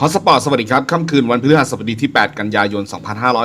ฮอสปอร์ตสวัสดีครับ ค่ำคืนวันพฤหัสบดีที่ 8 กันยายน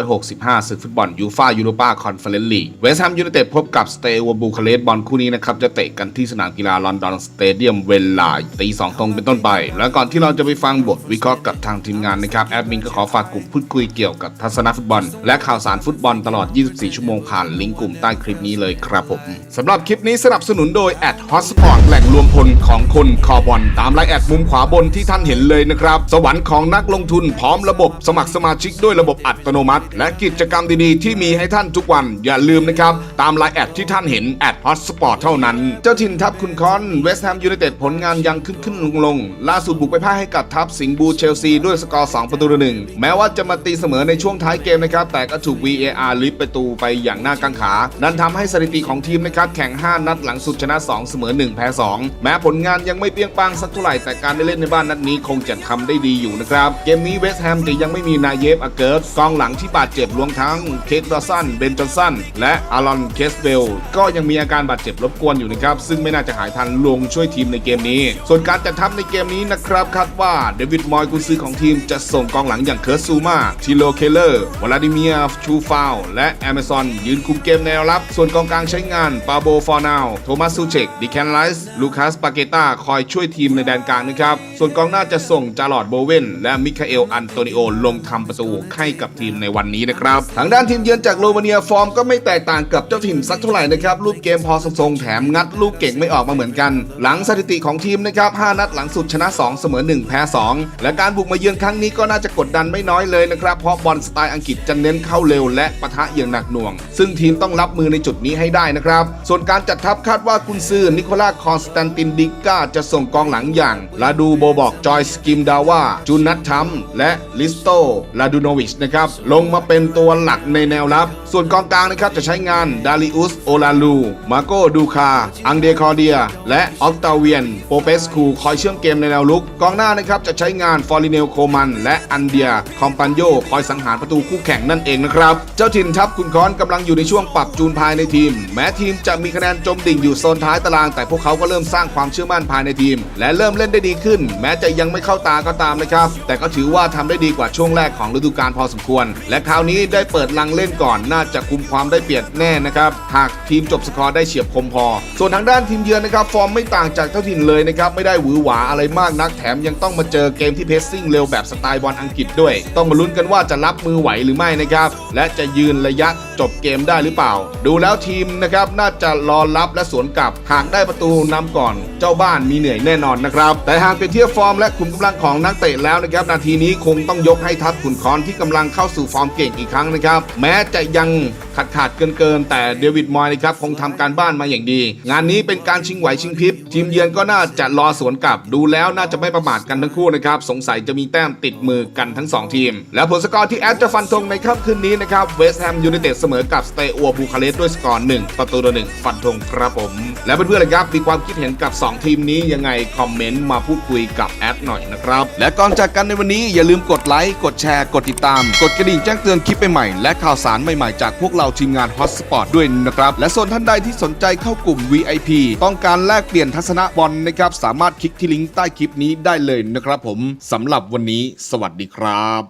2565 ศึกฟุตบอลยูฟ่ายูโรปาคอนเฟอเรนซ์ลีกเวสต์แฮมยูไนเต็ดพบกับสเตย์วบูคาเรสบอลคู่นี้นะครับ จะเตะกันที่สนามกีฬาลอนดอนสเตเดียมเวลาตีสองตรงเป็นต้นไป แล้วก่อนที่เราจะไปฟังบทวิเคราะห์กับทางทีมงานนะครับ แอดมินก็ขอฝากกลุ่มพูดคุยเกี่ยวกับทัศนฟุตบอล และข่าวสารฟุตบอลตลอด 24 ชั่วโมงผ่านลิงก์กลุ่มใต้คลิปนี้เลยครับผมสำหรับคลิปนี้สนับสนุนโดยแอดฮอสปอร์ตแหล่งรวมพลของคนคอบอลตามไลน์แอดมุมขวาบนที่ท่านเห็นเลยนะครับสวรรค์ของนักลงทุนพร้อมระบบสมัครสมาชิกด้วยระบบอัตโนมัติ และกิจกรรมดีๆที่มีให้ท่านทุกวันอย่าลืมนะครับ ตามไลน์แอดที่ท่านเห็นแอดฮอตสปอร์ตเท่านั้น เจ้าถิ่นทัพคุณคอนเวสต์แฮมยูไนเต็ดผลงานยังขึ้นขึ้นลงลงล่าสุดบุกไปพ่ายให้กับทัพสิงห์บูเชลซีด้วยสกอร์ 2 ประตูต่อหนึ่งแม้ว่าจะมาตีเสมอในช่วงท้ายเกมนะครับแต่ก็ถูก VAR ลิฟประตูไปอย่างน่ากังขา นั่นทำให้สถิติของทีมนะครับแข่ง 5 นัดหลังสุดชนะ 2 เสมอ 1 แพ้ 2 แม้ผลงานยังไม่เปรี้ยงปังสักเท่าไหร่แต่การได้เล่นในบ้านนัดนี้คงจะทำได้ดีอยู่นะครับ เกมนี้เวสต์แฮมจะยังไม่มีนาเยฟอาเกิร์ตกองหลังที่บาดเจ็บรวมทั้งเคทดอสันเบนจอนสันและอารอนเคสเบลก็ยังมีอาการบาดเจ็บรบกวนอยู่นะครับ ซึ่งไม่น่าจะหายทันลงช่วยทีมในเกมนี้ ส่วนการจัดทัพในเกมนี้นะครับคาดว่าเดวิดมอยกุนซือของทีมจะส่งกองหลังอย่างเคิร์ตซูมาทิโลเคเลอร์วลาดิเมียชูฟาวและแอม z ซอนยืนคุมเกมแนวรับ ส่วนกองกลางใช้งานปาโบฟอร์นาวโทมัสซูเชกดิแคนไลส์ลูคัสปาเกต้าคอยช่วยทีมในแดนกลางนะครับส่วนกองหน้าจะส่งจารอดโบเวน และมิคาเอลอันโตนิโอลงทำประตูให้กับทีมในวันนี้นะครับทางด้านทีมเยือนจากโรมาเนียฟอร์มก็ไม่แตกต่างกับเจ้าถิ่นสักเท่าไหร่นะครับรูปเกมพอทรงๆแถมงัดลูกเก่งไม่ออกมาเหมือนกัน หลังสถิติของทีมนะครับ5นัดหลังสุดชนะ 2 เสมอ 1 แพ้ 2 และการบุกมาเยือนครั้งนี้ก็น่าจะกดดันไม่น้อยเลยนะครับเพราะบอลสไตล์อังกฤษจะเน้นเข้าเร็วและปะทะอย่างหนักหน่วง ซึ่งทีมต้องรับมือในจุดนี้ให้ได้นะครับส่วนการจัดทัพคาดว่ากุนซือนิโคลาคอนสแตนตินดิก้าจะส่งกองหลังอย่างลาดูโบบอกจอยสกิมดาวาจนัททัมและลิสโตลาดูโนวิชนะครับลงมาเป็นตัวหลักในแนวรับ ส่วนกองกลางนะครับจะใช้งานดาริอุสโอลาลู มาโกดูคา อังเดคอเดีย และออกตาเวียนโปเปสคูคอยเชื่อมเกมในแนวลุก กองหน้านะครับจะใช้งานฟอริเนลโคมัน และอันเดีย คอมปันโยคอยสังหารประตูคู่แข่งนั่นเองนะครับ เจ้าถิ่นทัพคุณค้อนกำลังอยู่ในช่วงปรับจูนภายในทีม แม้ทีมจะมีคะแนนจมดิ่งอยู่โซนท้ายตาราง แต่พวกเขาก็เริ่มสร้างความเชื่อมั่นภายในทีม และเริ่มเล่นได้ดีขึ้น แม้จะยังไม่เข้าตาก็ตามนะครับแต่ก็ถือว่าทำได้ดีกว่าช่วงแรกของฤดูกาลพอสมควร และคราวนี้ได้เปิดลังเล่นก่อน น่าจะคุมความได้เปรียบแน่นะครับหากทีมจบสกอร์ได้เฉียบคมพอ ส่วนทางด้านทีมเยือนนะครับ ฟอร์มไม่ต่างจากเจ้าถิ่นเลยนะครับไม่ได้หวือหวาอะไรมากนักแถมยังต้องมาเจอเกมที่เพสซิ่งเร็วแบบสไตล์บอลอังกฤษด้วย ต้องมาลุ้นกันว่าจะรับมือไหวหรือไม่นะครับและจะยืนระยะจบเกมได้หรือเปล่า ดูแล้วทีมนะครับน่าจะรอรับและสวนกลับ หากได้ประตูนำก่อน เจ้าบ้านมีเหนื่อยแน่นอนนะครับแต่หากเป็นเทียบฟอร์มและขุมกำลังของนักเตะแล้วนะครับ นาทีนี้คงต้องยกให้ทัพขุนคอนที่กำลังเข้าสู่ฟอร์มเก่งอีกครั้งนะครับ แม้จะยังขาดขาดเกินเกินๆแต่เดวิดมอยนะครับคงทำการบ้านมาอย่างดี งานนี้เป็นการชิงไหวชิงพริบ ทีมเยือนก็น่าจะรอสวนกลับ ดูแล้วน่าจะไม่ประมาทกันทั้งคู่นะครับ สงสัยจะมีแต้มติดมือกันทั้ง 2 ทีม และผลสกอร์ที่แอดจะฟันธงในค่ำคืนนี้นะครับเวสต์แฮมยูไนเต็ดเสมอกับสเตอัวบูคาเรสต์ด้วยสกอร์1ประตูต่อหนึ่งฟันธงครับผม และเพื่อนๆนะครับมีความคิดเห็นกับ 2 ทีมนี้ยังไงคอมเมนต์มาพูดคุยกับแอดหน่อยนะครับและก่อนจจากกันในวันนี้อย่าลืมกดไลค์กดแชร์ กดติดตาม กดกระดิ่งแจ้งเตือนคลิปใหม่ๆและข่าวสารใหม่ๆจากพวกเราทีมงานฮอตสปอร์ตด้วยนะครับ และส่วนท่านใดที่สนใจเข้ากลุ่ม VIP ต้องการแลกเปลี่ยนทัศนะบอลนะครับสามารถคลิกที่ลิงก์ใต้คลิปนี้ได้เลยนะครับผมสำหรับวันนี้ สวัสดีครับ